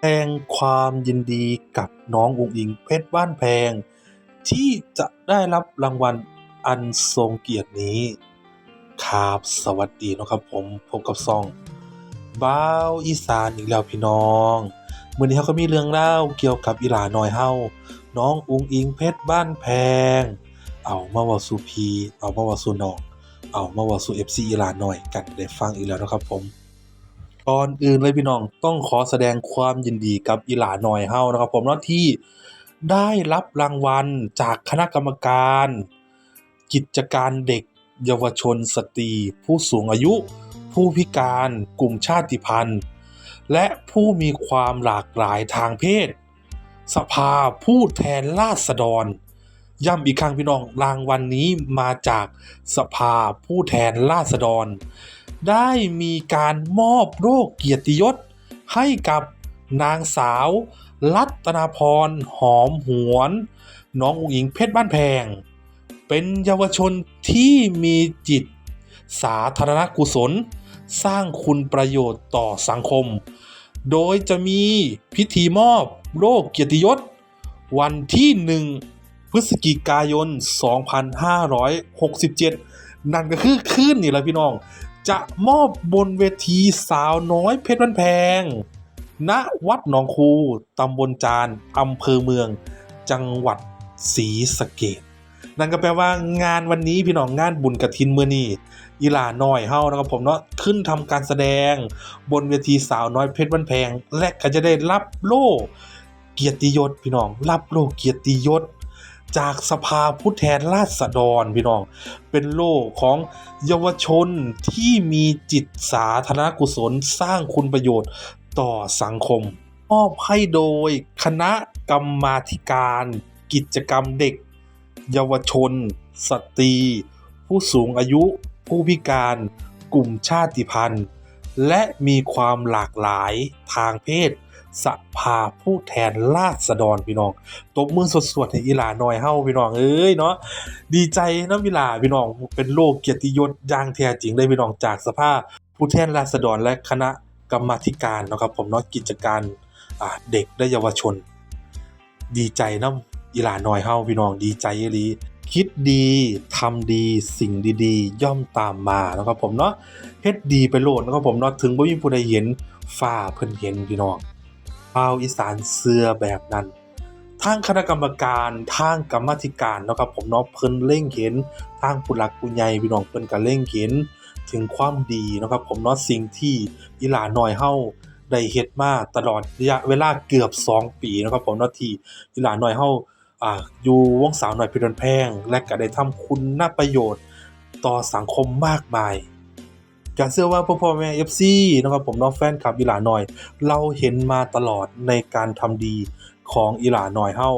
แสดงความยินดีกับน้องอุ๋งอิงเพชรบ้านแพง ที่จะได้รับรางวัลอันทรงเกียรตินี้ครับสวัสดีนะครับผมพบกับช่องบ่าวอีสานอีกแล้วพี่น้องมื้อนี้เราก็มีเรื่องราเกี่ยวกับอีหลาน้อยเราน้องอุ๋งอิงเพชรบ้านแพง เอามาว้าสู่พีเอามาว้าสู่น้อง เอามาว้าสู่ FC อีหลาน้อยกันได้ฟังอีกแล้วนะครับผม ก่อนอื่นเลยพี่น้องต้องขอแสดงความยินดีกับอีหลาหน้อยเรานะครับผมเนาะที่ได้รับรางวัลจากคณะกรรมการ กิจการเด็ก เยาวชนสตรี ผู้สูงอายุ ผู้พิการกลุ่มชาติพันธุ์ และผู้มีความหลากหลายทางเพศ สภาผู้แทนราษฎร ย้ำอีกครั้งพี่น้องรางวัลนนี้มาจากสภาผู้แทนราษฎร ได้มีการมอบโรคเกียรติยศ ให้กับนางสาว รัตนาพรหอมหวน น้องอุ๋งอิงเพชรบ้านแพง เป็นเยาวชนที่มีจิต สาธารณกุศล สร้างคุณประโยชน์ต่อสังคม โดยจะมีพิธีมอบโรคเกียรติยศ วันที่1พฤศจิกายน 2567 นั่นก็คือคืนนี่แหละพี่น้อง จะมอบบนเวทีสาวน้อยเพชรบ้านแพง ณ วัดหนองคูตำบลจานอำเภอเมือง จังหวัดศรีสะเกษนั่นก็แปลว่างานวันนี้พี่น้องงานบุญกระถินเมื่อนี้อีหลาน้อยเฮานะครับผมเนาะขึ้นทำการแสดง บนเวทีสาวน้อยเพชรบ้านแพง และก็จะได้รับโล่เกียรติยศพี่น้อง รับโล่เกียรติยศ จากสภาผู้แทนราษฎรพี่น้อง เป็นโล่ของเยาวชนที่มีจิตสาธารณกุศลสร้างคุณประโยชน์ต่อสังคมมอบให้โดยคณะกรรมาธิการ กิจกรรมเด็ก เยาวชน สตรี ผู้สูงอายุ ผู้พิการ กลุ่มชาติพันธุ์ และมีความหลากหลายทางเพศ สภาผู้แทนราษฎรพี่น้องตบมือสวดๆให้อีหลาน้อยเฮ้าพี่น้องเอ้ยเนาะดีใจนำอีหลาพี่น้องเป็นโลกเกียรติยศอย่างแท้จริงเลยพี่น้องจากสภาผู้แทนราษฎรและคณะกรรมาการนะครับผมเนาะกิจการเด็กและเยาวชน ดีใจนำอีหลาน้อยเฮ้าพี่น้องดีใจอีหลีคิดดีทำดีสิ่งดีๆ ย่อมตามมานะครับผมเนาะเฮ็ดดีไปโลดนะครับผมเนาะถึงบ่มีผู้ใดเห็นฟ้าเพิ่นเห็นพี่น้อง ชาวอีสานเชื่อแบบนั้นทางคณะกรรมการทางกรรมธิการเนาะครับผมเนาะเพิ่นเล็งเห็นทางผู้หลักผู้ใหญ่พี่น้องเพิ่นก็เล็งเห็นถึงความดีเนาะครับผมเนาะสิ่งที่อีหลาน้อยเฮาได้เฮ็ดมาตลอดระยะเวลาเกือบ 2 ปีนะครับผมเนาะที่อีหลาน้อยเฮาอ่าอยู่วงสาวน้อยพชรนแพง และก็ได้ทำคุณประโยชน์ต่อสังคมมากมาย ก็เชื่อว่าพ่อพ่อแม่ FC เนะครับผมเนาะแฟนคลับอีหลาน้อย เราเห็นมาตลอดในการทำดีของอีหลาน้อยเฮา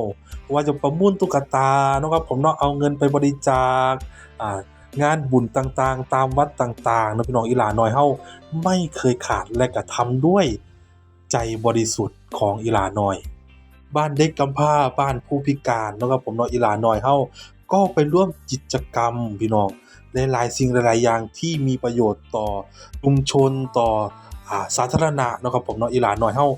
ว่าจะประมูลตุ๊กตานะครับผมเนาะเอาเงินไปบริจาคอ่างานบุญต่างๆ ตามวัดต่างๆนะพี่น้องอีหลาน้อยเฮาไม่เคยขาดและกระทำด้วยใจบริสุทธิ์ของอีหลาน้อย บ้านเด็กกำพร้าบ้านผู้พิการนะครับผมเนาะอีหลาน้อยเฮา ก็ไปร่วมกิจกรรมพี่น้องหลายๆสิ่งหลายๆอย่างที่มีประโยชน์ต่อชุมชนต่ออสาธารณะนะครับผมเนาะอีหลาน้อยเฮา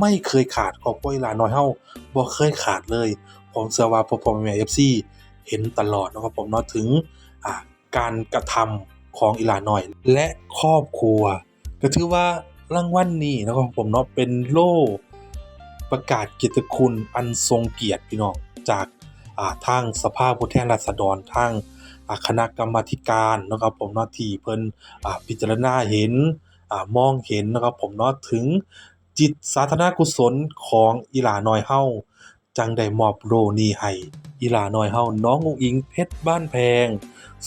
ไม่เคยขาดครอบครัวอีหลาน้อยเฮาบ่เคยขาดเลยผมเชื่อว่าพ่อพ่อแม่ FC เห็นตลอดนะครับผมเนาะถึงการกระทำของอีหลาน้อย และครอบครัว ก็ถือว่ารางวัลนี้นะครับผมเนาะเป็นโล่ประกาศเกียรติคุณอันทรงเกียรติพี่น้องจาก ทางสภาผู้แทนราษฎรทางคณะกรรมาการนะครับผมเนาะที่เพิ่นพิจารณาเห็นอมองเห็นนะครับผมเนาะถึงจิตสาธารณกุศลของอีหลาน้อยเฮาจังได้มอบโลนี้ให้อีหลาน้อยเฮาน้องอุงอิงเพชรบ้านแพง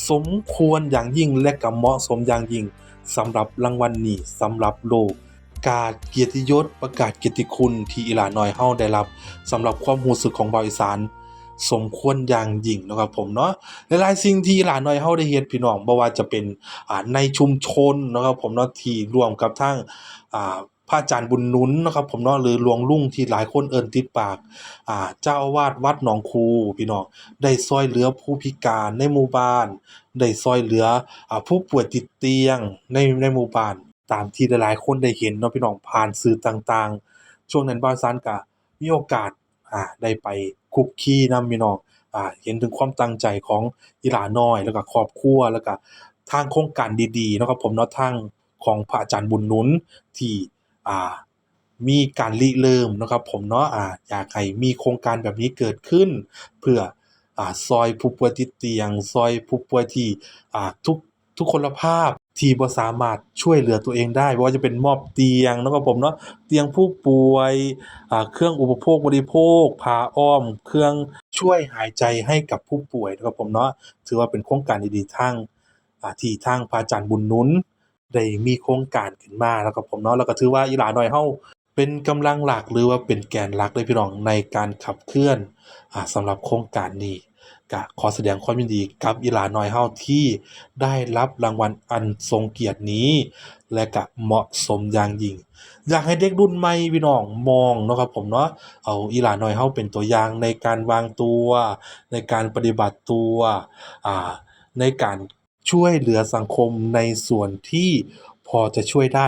สมควรอย่างยิ่งและก็เหมาะสมอย่างยิ่งสำหรับรางวัลนี้สำหรับโล่กาดเกียรติยศประกาศเกียรติคุณที่อีหลาน้อยเฮาได้รับสำหรับความรู้สึกของชาวอีสาน สมควรอย่างยิ่งนะครับผมเนาะหลายๆสิ่งที่หลานน้อยเฮาได้เฮ็ดพี่น้องบ่ว่าจะเป็นอ่าในชุมชนนะครับผมเนาะที่ร่วมกับทางอ่าพระอาจารย์บุญนุนนะครับผมเนาะหรือหลวงลุงที่หลายคนเอิ้นติดปากอ่าเจ้าอาวาสวัดหนองคูพี่น้องได้ช่วยเหลือผู้พิการในหมู่บ้าน ได้ช่วยเหลืออ่าผู้ป่วยติดเตียงในในหมู่บ้าน ตามที่หลายๆคนได้เห็นเนาะพี่น้องผ่านสื่อต่างๆ ช่วงนั้นบ่าวสารก็มีโอกาสอ่าได้ไป คุกคีนำพี่น้องอ่าเห็นถึงความตั้งใจของอีหลาน้อย แล้วก็ครอบครัวแล้วก็ทางโครงการดีๆนะครับผมเนาะทางของพระอาจารย์บุญนุนที่อ่ามีการริเริ่มนะครับผมเนาะอ่าอยากให้มีโครงการแบบนี้เกิดขึ้น เพื่ออ่าซอยผู้ป่วยติดเตียง ซอยผู้ป่วยที่อ่าทุกทุกคนภาพ ที่บ่สามารถช่วยเหลือตัวเองได้บ่ว่าจะเป็นมอบเตียงเนาะครับผมเนาะเตียงผู้ป่วยอ่าเครื่องอุปโภคบริโภคผ้าอ้อม เครื่องช่วยหายใจให้กับผู้ป่วยนะครับผมเนาะถือว่าเป็นโครงการดีๆทางอ่าที่ทางพระอาจารย์บุญนุนได้มีโครงการขึ้นมาแล้วครับผมเนาะแล้วก็ถือว่าอีหลาน้อยเฮาเป็นกำลังหลักหรือว่าเป็นแกนหลักเลยพี่น้องในการขับเคลื่อนอ่าสำหรับโครงการนี้ ก็ขอแสดงความยินดีกับอีหลาน้อยเฮาที่ได้รับรางวัลอันทรงเกียรตินี้ และก็เหมาะสมอย่างยิ่ง อยากให้เด็กรุ่นใหม่พี่น้องมองเนาะครับผมเนาะเอาอีหลาน้อยเฮาเป็นตัวอย่างในการวางตัว ในการปฏิบัติตัวอ่าในการช่วยเหลือสังคมในส่วนที่พอจะช่วยได้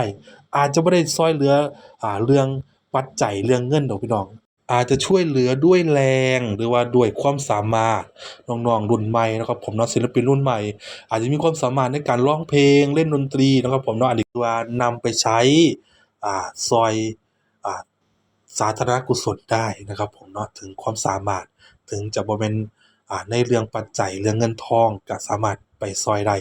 อาจจะบ่ได้ช่วยเหลืออ่าเรื่องปัจจัยเรื่องเงินดอกพี่น้อง อาจจะช่วยเหลือด้วยแรงหรือว่าด้วยความสามารถน้องๆรุ่นใหม่นะครับผมเนาะศิลปินรุ่นใหม่ อาจจะมีความสามารถในการร้องเพลงเล่นดนตรีนะครับผมเนาะอันนี้คือว่านำไปใช้อ่าซอยอ่าสาธารณกุศลได้นะครับผมเนาะถึงความสามารถถึงจะบ่แม่นอ่าในเรื่องปัจจัยเรื่องเงินทองก็สามารถไปช่วยได้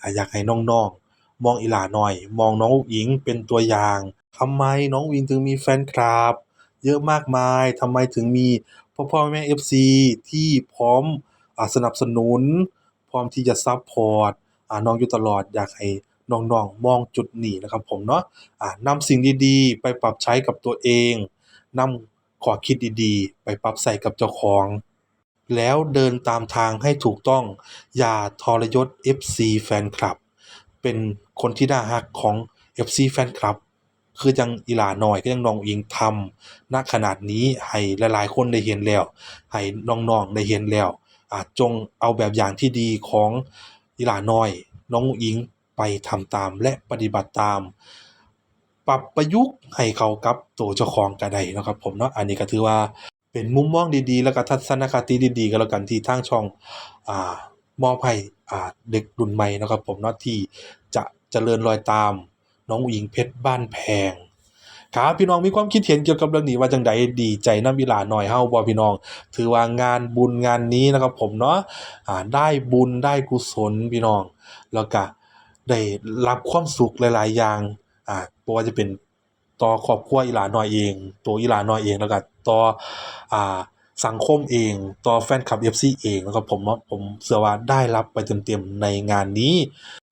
อ่าอยากให้น้องๆมองอีหลาหน้อย มองน้องอิงเป็นตัวอย่างทำไมน้องอิงถึงมีแฟนคลับ เยอะมากมายทำไมถึงมีพ่อๆแม่ๆ FC ที่พร้อมอสนับสนุน พร้อมที่จะซัปพอร์ตน้องอยู่ตลอดอยากให้น้องๆ มองจุดนี้นะครับผมเนาะอ่านำสิ่งดีๆ ไปปรับใช้กับตัวเองนำข้อคิดดีๆ ไปปรับใส่กับเจ้าของ แล้วเดินตามทางให้ถูกต้อง อย่าทรยศ FC แฟนคลับ เป็นคนที่น่ารักของ FC แฟนคลับ คือจังอีหลาน้อยคือจั่งน้องอิงทำณขนาดนี้ให้หลายๆ คนได้เห็นแล้ว ให้น้องๆได้เห็นแล้วอาจงเอาแบบอย่างที่ดีของอีหลาน้อย น้องอิงไปทำตามและปฏิบัติตาม ปรับประยุกต์ให้เขากับตัวเจ้าของก็ได้นะครับ ผมเนาะอันนี้ก็ถือว่าเป็นมุมมองดีๆ แล้วก็ทัศนคติดีๆก็แล้วกันที่ทางช่องอ่ามอบให้อ่าเด็กรุ่นใหม่นะครับ ผมเนาะที่จะเจริญรอยตาม น้องอุ๋งอิ๋งเพชรบ้านแพงครับพี่น้องมีความคิดเห็นเกี่ยวกับเรื่องนี้ว่าจังใดดีใจน้ำอีหลาหน้อยเฮาบ่พี่น้อง ถือว่างานบุญงานนี้นะครับผมเนาะอ่าได้บุญได้กุศลพี่น้อง แล้วก็ได้รับความสุขหลาย ๆ อย่างอ่าบ่ว่าจะเป็นต่อครอบครัวอีหลาหน้อยเอง ตัวอีหลาหน้อยเองแล้วก็ต่ออ่าสังคมเองต่อแฟนคลับ FC เองนะครับผมเนาผมเชื่อว่าได้รับไปเต็ม ๆ ในงานนี้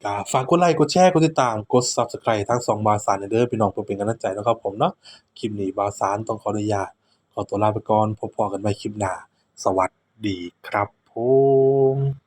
ก็ฝากกดไลค์กดแชร์กดติดตาม กด Subscribe ทั้งสองบาสารเด้อพี่น้องเพื่อเป็นกำลังใจนะครับผมเนาะคลิปนี้บาสารต้องขออนุญาตขอตัวลาไปก่อนพบพอกันใหม่คลิปหน้า สวัสดีครับผม